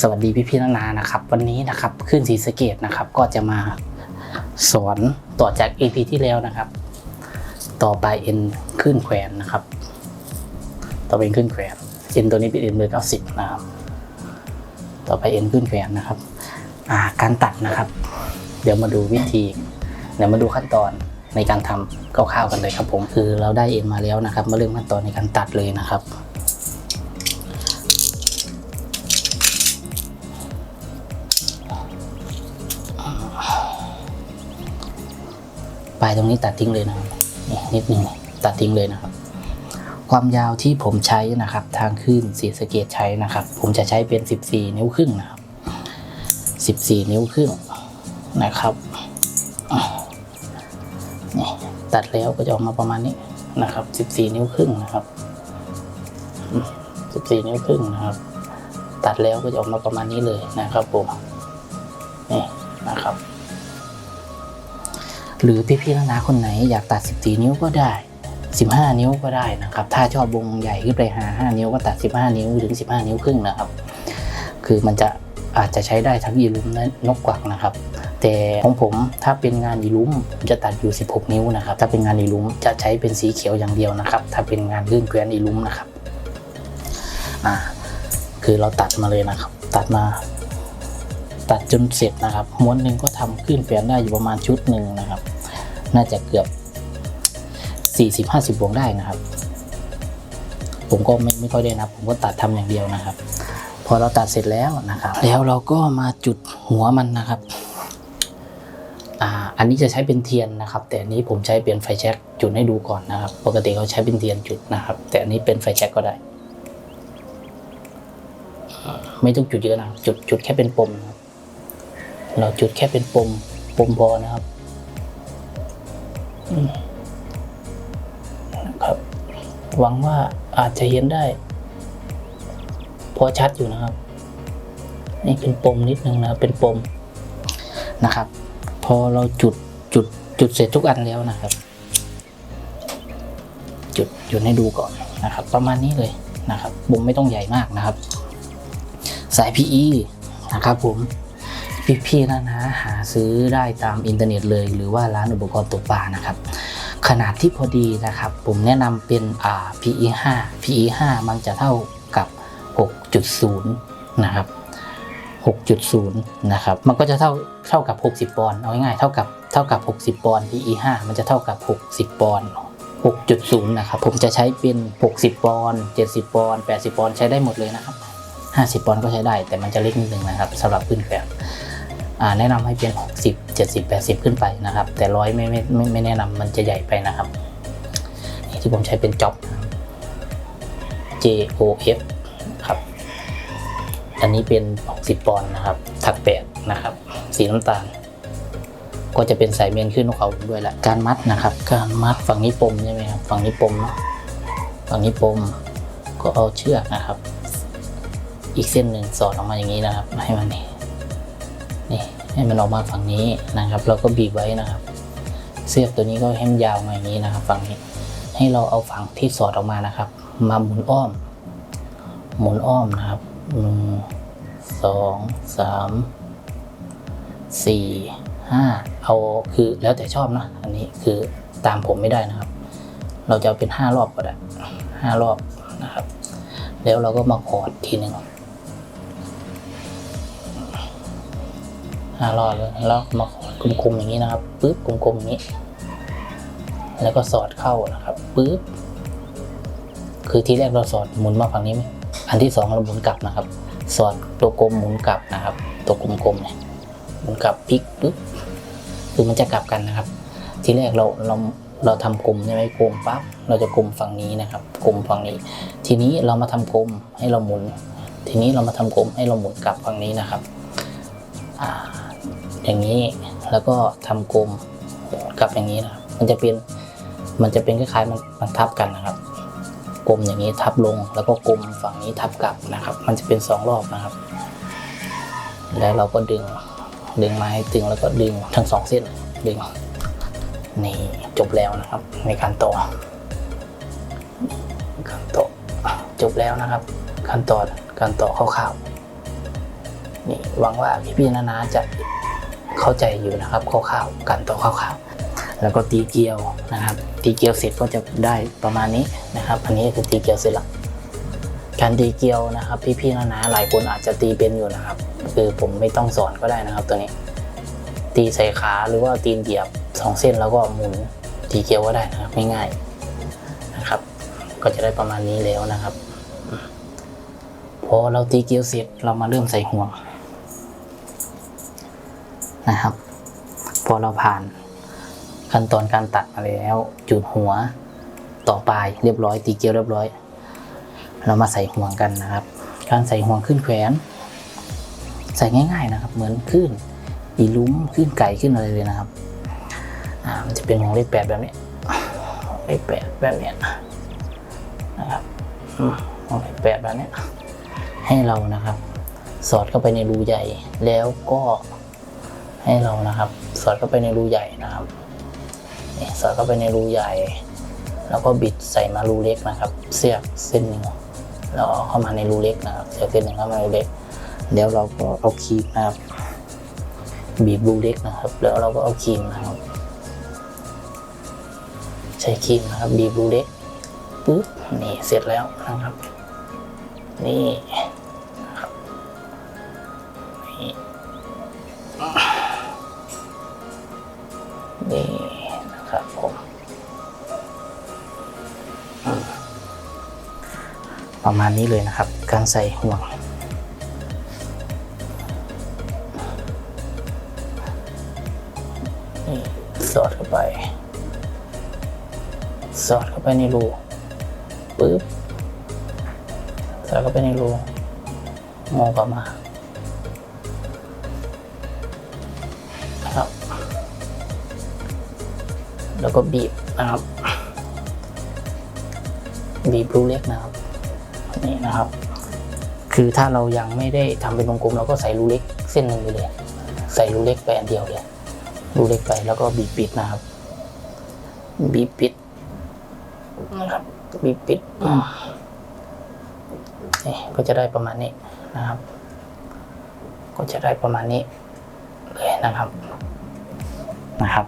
สวัสดีพี่พี่นานานะครับ วันนี้นะครับขึ้นสีสเกตนะครับ ก็จะมาสอนต่อจาก EP ที่แล้วนะครับ ต่อไปเอ็นขึ้นแขวนนะครับ ต่อไปเอ็นขึ้นแขวนเอ็นตัวนี้เป็นเอ็นเบอร์เก้าสิบนะครับ ต่อไปเอ็นขึ้นแขวนนะครับอ่าการตัดนะครับ เดี๋ยวมาดูวิธี เดี๋ยวมาดูขั้นตอนในการทำคร่าวๆกันเลยครับผมคือเราได้เอ็นมาแล้วนะครับ มาเริ่มขั้นตอนในการตัดเลยนะครับ ปลายตรงนี้ตัดทิ้งเลยนะครับนี่นิดนึงตัดทิ้งเลยนะครับ ความยาวที่ผมใช้นะครับ ทางขึ้นสีสเกตใช้นะครับ ผมจะใช้เป็น 14 นิ้วครึ่งนะครับ 14 นิ้วครึ่งนะครับนี่ตัดแล้วก็จะออกมาประมาณนี้นะครับ 14 นิ้วครึ่งนะครับ 14 นิ้วครึ่งนะครับ ตัดแล้วก็จะออกมาประมาณนี้เลยนะครับผมนี่นะครับ หรือพี่ๆนานาคนไหนอยากตัด 14 นิ้วก็ได้ 15 นิ้วก็ได้นะครับ ถ้าชอบวงใหญ่ขึ้นไปหา5นิ้วก็ตัด 15 นิ้วถึง 15 นิ้วครึ่งนะครับ คือมันจะอาจจะใช้ได้ทั้งยีลุ้มและนกกวักนะครับ แต่ของผมถ้าเป็นงานยีลุ้มจะตัดอยู่ 16 นิ้วนะครับ ถ้าเป็นงานยีลุ้มจะใช้เป็นสีเขียวอย่างเดียวนะครับ ถ้าเป็นงานลื่นเกวียนยีลุ้มนะครับ อ่า คือเราตัดมาเลยนะครับ ตัดมา ตัดจนเสร็จนะครับม้วนหนึ่งก็ทำขึ้นแขวนได้อยู่ประมาณชุดหนึ่งนะครับ น่าจะเกือบ 40-50วงได้นะครับ ผมก็ไม่ไม่ค่อยได้นับผมก็ตัดทำอย่างเดียวนะครับ พอเราตัดเสร็จแล้วนะครับ แล้วเราก็มาจุดหัวมันนะครับอ่าอันนี้จะใช้เป็นเทียนนะครับ แต่อันนี้ผมใช้เป็นไฟแช็กจุดให้ดูก่อนนะครับ ปกติเขาใช้เป็นเทียนจุดนะครับ แต่อันนี้เป็นไฟแช็กก็ได้ ไม่ต้องจุดเยอะนะจุดจุดแค่เป็นปมนะครับ เราจุดแค่เป็นปมปมพอนะครับนะครับ หวังว่าอาจจะเห็นได้ พอชัดอยู่นะครับ นี่เป็นปมนิดนึงนะเป็นปมนะครับ พอเราจุดจุดจุดเสร็จทุกอันแล้วนะครับ จุดจุดให้ดูก่อนนะครับ ประมาณนี้เลยนะครับบุมไม่ต้องใหญ่มากนะครับ สาย PE นะครับผม พี่ๆนะนะหาซื้อได้ตามอินเทอร์เน็ตเลย หรือว่าร้านอุปกรณ์ตกปลานะครับ ขนาดที่พอดีนะครับ ผมแนะนำเป็นอ่า PE 5 PE 5มันจะเท่ากับ 6.0 นะครับ 6.0 นะครับ มันก็จะเท่าเท่ากับ 60 ปอนด์เอาง่ายๆเท่ากับเท่ากับ 60 ปอนด์ PE 5มันจะเท่ากับ 60 ปอนด์6.0 นะครับ ผมจะใช้เป็น 60 ปอนด์ 70 ปอนด์ 80 ปอนด์ ใช้ได้หมดเลยนะครับ 50 ปอนด์ก็ใช้ได้ แต่มันจะเล็กนิดนึงนะครับสำหรับขึ้นแขวนอ่า แนะนำให้เป็น 60 70 80 ขึ้นไปนะครับ แต่ร้อยไม่ไม่ไม่ไม่แนะนำมันจะใหญ่ไปนะครับที่ผมใช้เป็นจ็อบ JOF ครับ อันนี้เป็น 60 ปอนด์นะครับ ถักแปดนะครับ สีน้ำตาล ก็จะเป็นสายเมนขึ้นนกเขาด้วยแหละการมัดนะครับ การมัดฝั่งนี้ปมใช่ไหมครับฝั่งนี้ปมเนาะฝั่งนี้ปมก็เอาเชือกนะครับ อีกเส้นหนึ่งสอดออกมาอย่างนี้นะครับ ให้มันนี่ นี่ให้มันออกมาฝั่งนี้นะครับเราก็บีบไว้นะครับ เสื้อตัวนี้ก็ให้มันยาวมาอย่างนี้นะครับ ฝั่งนี้ ให้เราเอาฝั่งที่สอดออกมานะครับ มาหมุนอ้อม หมุนอ้อมนะครับหนึ่งสองสามสี่ห้าเอาคือแล้วแต่ชอบนะ อันนี้คือตามผมไม่ได้นะครับ เราจะเาเป็นห้ารอบก็ได้ห้ารอบนะครับ แล้วเราก็มาขอดทีหนึ่ง ห้ารอบเลยแล้วมาขอดกลมๆอย่างนี้นะครับปึ๊บกลมๆอย่างนี้ แล้วก็สอดเข้านะครับปึ๊บคือที่แรกเราสอดหมุนมาฝั่งนี้ไหมอันที่สองเราหมุนกลับนะครับ สอดตัวกลมหมุนกลับนะครับ ตัวกลมๆเนี่ยหมุนกลับพลิกปึ๊บคือมันจะกลับกันนะครับ ทีแรกเราเราเราทำกลมใช่ไหมกลมปั๊บเราจะกลมฝั่งนี้นะครับกลมฝั่งนี้ ทีนี้เรามาทำกลมให้เราหมุน ทีนี้เรามาทำกลมให้เราหมุนกลับฝั่งนี้นะครับ อ่า อย่างนี้แล้วก็ทำกลมกลับอย่างนี้นะครับมันจะเป็นมันจะเป็นคล้ายๆมันมันทับกันนะครับกลมอย่างนี้ทับลงแล้วก็กลมฝั่งนี้ทับกลับนะครับ มันจะเป็นสองรอบนะครับ แล้วเราก็ดึงดึงมาให้ตึงแล้วก็ดึงทั้งสองเส้นดึงนี่จบแล้วนะครับ ในการต่อการต่อจบแล้วนะครับ ขั้นตอนการต่อคร่าวๆนี่หวังว่าพี่ๆนาๆจะ เข้าใจอยู่นะครับคร่าวๆการต่อคร่าวๆแล้วก็ตีเกลียวนะครับ ตีเกลียวเสร็จก็จะได้ประมาณนี้นะครับ อันนี้คือตีเกลียวเสร็จละการตีเกลียวนะครับ พี่ๆนาๆหลายคนอาจจะตีเป็นอยู่นะครับ คือผมไม่ต้องสอนก็ได้นะครับ ตัวนี้ ตีใส่ขาหรือว่าตีนเหยียบสองเส้นแล้วก็หมุนตีเกลียวก็ได้นะครับง่ายๆนะครับ ก็จะได้ประมาณนี้แล้วนะครับพอเราตีเกลียวเสร็จเรามาเริ่มใส่ห่วง นะครับ พอเราผ่านขั้นตอนการตัดมาแล้ว จุดหัวต่อปลายเรียบร้อย ตีเกลียวเรียบร้อย เรามาใส่ห่วงกันนะครับ การใส่ห่วงขึ้นแขวนใส่ง่าย ๆนะครับ เหมือนขึ้นอีลุ้มขึ้นไก่ขึ้นอะไรเลยนะครับอ่ามันจะเป็นห่วงเลขแปดแบบนี้เลขแปดแบบนี้นะครับห่วงเลขแปดแบบนี้ให้เรานะครับ สอดเข้าไปในรูใหญ่แล้วก็ ให้เรานะครับ สอดเข้าไปในรูใหญ่นะครับนี่สอดเข้าไปในรูใหญ่ แล้วก็บิดใส่มารูเล็กนะครับ เสียบเส้นหนึ่งแล้วเอาเข้ามาในรูเล็กนะครับเสียบเส้นหนึ่งเข้ามาในรูเล็กแล้วเราก็เอาครีมนะครับ บีบรูเล็กนะครับ แล้วเราก็เอาครีมนะครับ ใช้ครีมนะครับ บีบรูเล็กปุ๊บนี่เสร็จแล้วนะครับ นี่ นี่นะครับผมประมาณนี้เลยนะครับ การใส่ห่วงนี่สอดเข้าไป สอดเข้าไปในรูปึ๊บใส่เข้าไปในรูงอกออกมาครับ แล้วก็บีบนะครับ บีบรูเล็กนะครับนี่นะครับ คือถ้าเรายังไม่ได้ทำเป็นวงกลมเราก็ใส่รูเล็กเส้นหนึ่งไปเลย ใส่รูเล็กไปอันเดียวเลยรูเล็กไปแล้วก็บีบปิดนะครับ บีบปิดนะครับบีบปิดนี่ก็จะได้ประมาณนี้นะครับ ก็จะได้ประมาณนี้เลยนะครับนะครับ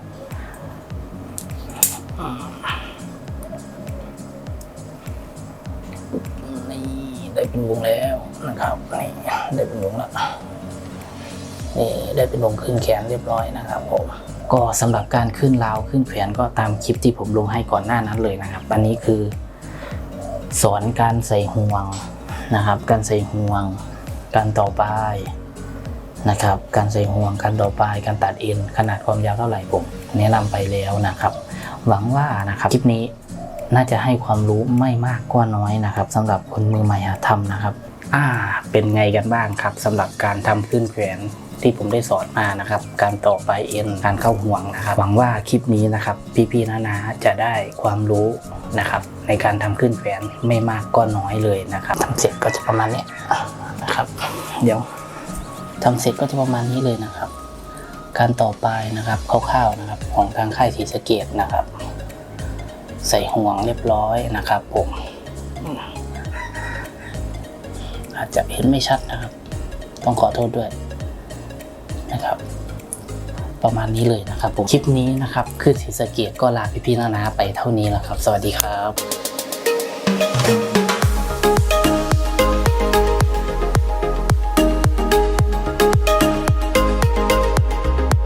นี่ได้เป็นวงแล้วนะครับนี่ได้เป็นวงแล้วนี่ได้เป็นวงขึ้นแขนเรียบร้อยนะครับผมก็สำหรับการขึ้นราวขึ้นแขนก็ตามคลิปที่ผมลงให้ก่อนหน้านั้นเลยนะครับ อันนี้คือ สอนการใส่ห่วงนะครับ การใส่ห่วง การต่อปลายนะครับ การใส่ห่วงการต่อปลายการตัดเอ็นขนาดความยาวเท่าไหร่ผมแนะนำไปแล้วนะครับ หวังว่านะครับคลิปนี้น่าจะให้ความรู้ไม่มากก็น้อยนะครับสำหรับคนมือใหม่หัดทำนะครับ อ่า เป็นไงกันบ้างครับสำหรับการทำขึ้นแขวนที่ผมได้สอนมานะครับ การต่อปลายเอ็นการเข้าห่วงนะครับ หวังว่าคลิปนี้นะครับ พี่ๆนาๆจะได้ความรู้นะครับ ในการทำขึ้นแขวนไม่มากก็น้อยเลยนะครับทำเสร็จก็จะประมาณนี้นะครับ เดี๋ยวทำเสร็จก็จะประมาณนี้เลยนะครับ การต่อปลายนะครับคร่าวๆนะครับของทางค่ายศรีสะเกดนะครับ ใส่ห่วงเรียบร้อยนะครับผมอาจจะเห็นไม่ชัดนะครับ ต้องขอโทษด้วยนะครับ ประมาณนี้เลยนะครับผมคลิปนี้นะครับคือศรีสะเกดก็ลาพี่ๆนานาไปเท่านี้แล้วครับ สวัสดีครับ